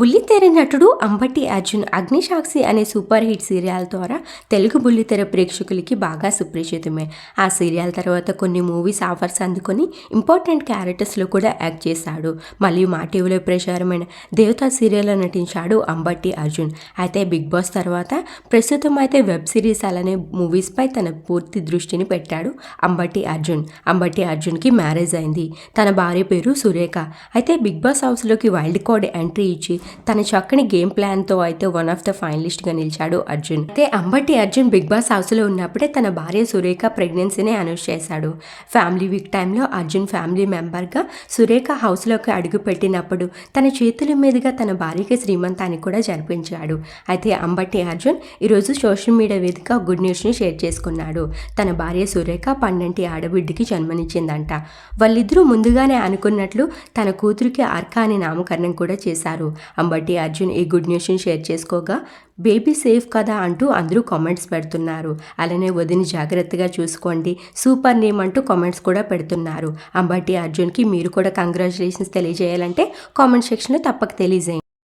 బుల్లితెర నటుడు అంబటి అర్జున్ అగ్నిసాక్షి అనే సూపర్ హిట్ సీరియల్ ద్వారా తెలుగు బుల్లితెర ప్రేక్షకులకి బాగా సుపరిచితమే. ఆ సీరియల్ తర్వాత కొన్ని మూవీస్ ఆఫర్స్ అందుకొని ఇంపార్టెంట్ క్యారెక్టర్స్లో కూడా యాక్ట్ చేశాడు. మళ్ళీ మా టీవీలో ప్రచారమైన దేవతా సీరియల్లో నటించాడు అంబటి అర్జున్. అయితే బిగ్ బాస్ తర్వాత ప్రస్తుతం అయితే వెబ్ సిరీస్ అలానే మూవీస్పై తన పూర్తి దృష్టిని పెట్టాడు అంబటి అర్జున్. అంబటి అర్జున్కి మ్యారేజ్ అయింది. తన భార్య పేరు సురేఖ. అయితే బిగ్ బాస్ హౌస్లోకి వైల్డ్ కార్డ్ ఎంట్రీ ఇచ్చి తన చక్కని గేమ్ ప్లాన్తో అయితే వన్ ఆఫ్ ద ఫైనలిస్ట్గా నిలిచాడు అర్జున్. అయితే అంబటి అర్జున్ బిగ్ బాస్ హౌస్లో ఉన్నప్పుడే తన భార్య సురేఖ ప్రెగ్నెన్సీని అనౌన్స్ చేశాడు. ఫ్యామిలీ వీక్ టైంలో అర్జున్ ఫ్యామిలీ మెంబర్గా సురేఖ హౌస్లోకి అడుగు పెట్టినప్పుడు తన చేతుల మీదుగా తన భార్యకి శ్రీమంతాన్ని కూడా జరిపించాడు. అయితే అంబటి అర్జున్ ఈరోజు సోషల్ మీడియా వేదిక గుడ్ న్యూస్ని షేర్ చేసుకున్నాడు. తన భార్య సురేఖ పన్నెంటి ఆడబిడ్డకి జన్మనిచ్చిందంట. వాళ్ళిద్దరూ ముందుగానే అనుకున్నట్లు తన కూతురికి అర్క అని నామకరణం కూడా చేశారు. అంబటి అర్జున్ ఈ గుడ్ న్యూస్ని షేర్ చేసుకోగా బేబీ సేఫ్ కదా అంటూ అందరూ కామెంట్స్ పెడుతున్నారు. అలానే వదిని జాగ్రత్తగా చూసుకోండి సూపర్ నేమ్ అంటూ కామెంట్స్ కూడా పెడుతున్నారు. అంబటి అర్జున్కి మీరు కూడా కంగ్రాచులేషన్స్ తెలియజేయాలంటే కామెంట్ సెక్షన్లో తప్పక తెలియజేయండి.